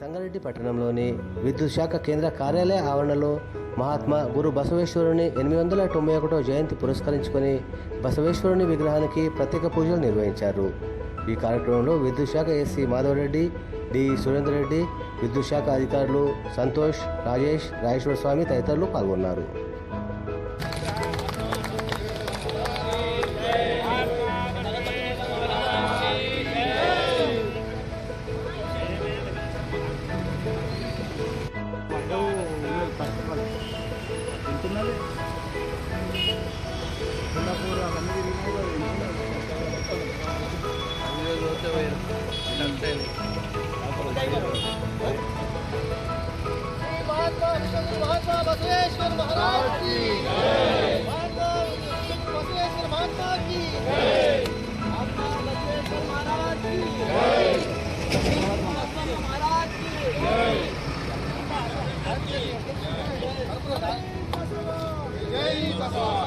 సంగారెడ్డి పట్టణంలోని విద్యుత్ శాఖ కేంద్ర కార్యాలయ ఆవరణలో మహాత్మా గురు బసవేశ్వరుని ఎనిమిది వందల తొంభై ఒకటో జయంతి పురస్కరించుకొని బసవేశ్వరుని విగ్రహానికి ప్రత్యేక పూజలు నిర్వహించారు. ఈ కార్యక్రమంలో విద్యుత్ శాఖ ఎస్సీ మాధవరెడ్డి డి సురేందర్ రెడ్డి విద్యుత్ శాఖ అధికారులు సంతోష్ రాజేష్ రాజేశ్వర స్వామి తదితరులు పాల్గొన్నారు. बसवेश्वर महाराज की महात्मा विष्णु बसवेश्वर महात्मा की महात्मा बसवेश्वर महाराज की महात्मा महाराज की जय बसवा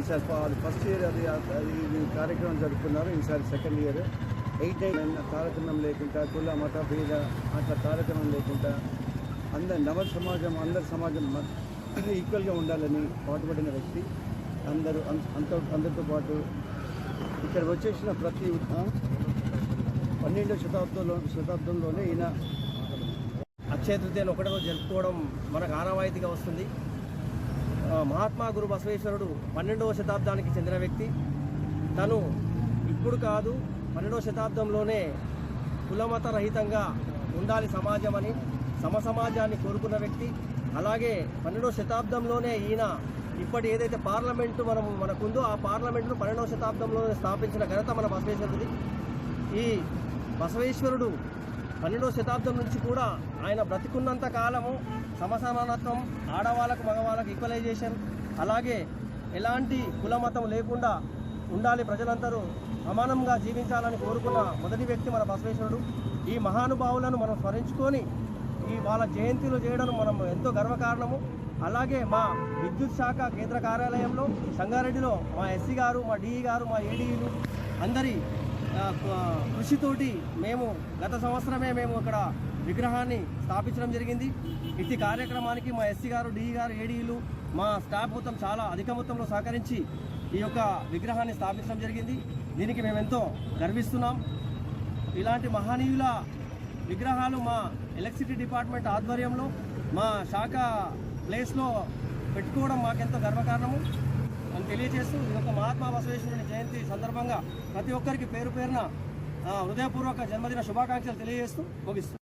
ఈసారి ఫస్ట్ ఇయర్ అది ఈ కార్యక్రమం జరుపుకున్నారు. ఈసారి సెకండ్ ఇయర్. ఎయిట్ నైన్ తారతమ్యం లేకుండా కుల మత భేద అట్లా తారతమ్యం లేకుండా అందరి నవ సమాజం అందరి సమాజం ఈక్వల్గా ఉండాలని పాటుపడిన వ్యక్తి. అందరూ అంత అందరితో పాటు ఇక్కడ వచ్చేసిన ప్రతి పన్నెండో పన్నెండవ శతాబ్దంలో శతాబ్దంలోనే ఈయన అక్షయ తృతీయాలు ఒకటే జరుపుకోవడం మనకు ఆనవాయితీగా వస్తుంది. మహాత్మా గురు బసవేశ్వరుడు పన్నెండవ శతాబ్దానికి చెందిన వ్యక్తి. తను ఇప్పుడు కాదు పన్నెండవ శతాబ్దంలోనే కులమత రహితంగా ఉండాలి సమాజం అని సమ సమాజాన్ని కోరుకున్న వ్యక్తి. అలాగే పన్నెండవ శతాబ్దంలోనే ఈయన ఇప్పటి ఏదైతే పార్లమెంటు మనం మనకుందో ఆ పార్లమెంటును పన్నెండవ శతాబ్దంలోనే స్థాపించిన ఘనత మన బసవేశ్వరుడిది. ఈ బసవేశ్వరుడు పన్నెండవ శతాబ్దం నుంచి కూడా ఆయన బ్రతికున్నంత కాలము సమసమానత్వం ఆడవాళ్ళకు మగవాళ్ళకు ఈక్వలైజేషన్ అలాగే ఎలాంటి కులమతం లేకుండా ఉండాలి ప్రజలందరూ సమానంగా జీవించాలని కోరుకున్న మొదటి వ్యక్తి మన బసవేశ్వరుడు. ఈ మహానుభావులను మనం స్మరించుకొని ఈ వాళ్ళ జయంతిలు చేయడం మనం ఎంతో గర్వకారణము. అలాగే మా విద్యుత్ శాఖ కేంద్ర కార్యాలయంలో సంగారెడ్డిలో మా ఎస్సీ గారు మా డిఈ గారు మా ఏడీలు అందరి కృషితోటి మేము గత సంవత్సరమే మేము అక్కడ విగ్రహాన్ని స్థాపించడం జరిగింది. ఇట్టి కార్యక్రమానికి మా ఎస్సీ గారు డిఈ గారు ఏడీలు మా స్టాఫ్ మొత్తం చాలా అధిక మొత్తంలో సహకరించి ఈ యొక్క విగ్రహాన్ని స్థాపించడం జరిగింది. దీనికి మేము ఎంతో గర్విస్తున్నాం. ఇలాంటి మహనీయుల విగ్రహాలు మా ఎలక్ట్రిసిటీ డిపార్ట్మెంట్ ఆధ్వర్యంలో మా శాఖ ప్లేస్లో పెట్టుకోవడం మాకెంతో గర్వకారణము. అని తెలియజేస్తూ ఇది ఒక మహాత్మా బసవేశ్వరుని జయంతి సందర్భంగా ప్రతి ఒక్కరికి పేరు పేరున హృదయపూర్వక జన్మదిన శుభాకాంక్షలు తెలియజేస్తూ ముగిస్తూ